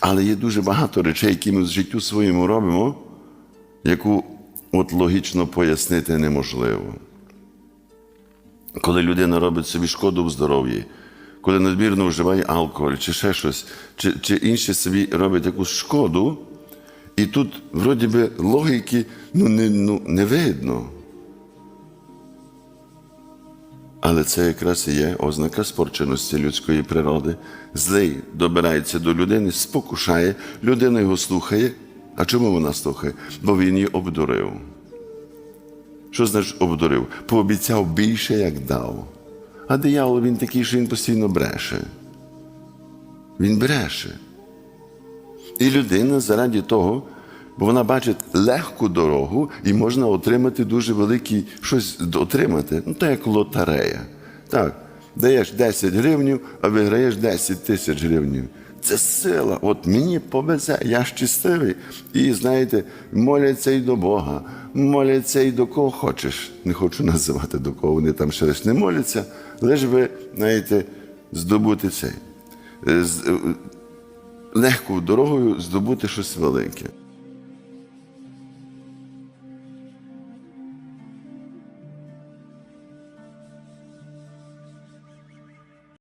Але є дуже багато речей, які ми в життю своєму робимо, яку от логічно пояснити неможливо. Коли людина робить собі шкоду в здоров'ї, коли надмірно вживає алкоголь чи ще щось, чи, чи інше собі робить якусь шкоду, і тут, вроді би, логіки ну, не, ну, не видно. Але це якраз і є ознака спорченості людської природи. Злий добирається до людини, спокушає, людина його слухає. А чому вона слухає? Бо він її обдурив. Що значить обдурив? Пообіцяв більше, як дав. А диявол він такий, що він постійно бреше. Він бреше. І людина заради того, бо вона бачить легку дорогу і можна отримати дуже великий щось отримати. Ну, так як лотерея. Так, даєш 10 гривнів, а виграєш 10 тисяч гривень. Це сила. От мені повезе, я щасливий. І знаєте, моляться і до Бога, моляться і до кого хочеш. Не хочу називати до кого вони там ще раз не моляться, лише би, знаєте, здобути цей. З- легкою дорогою здобути щось велике.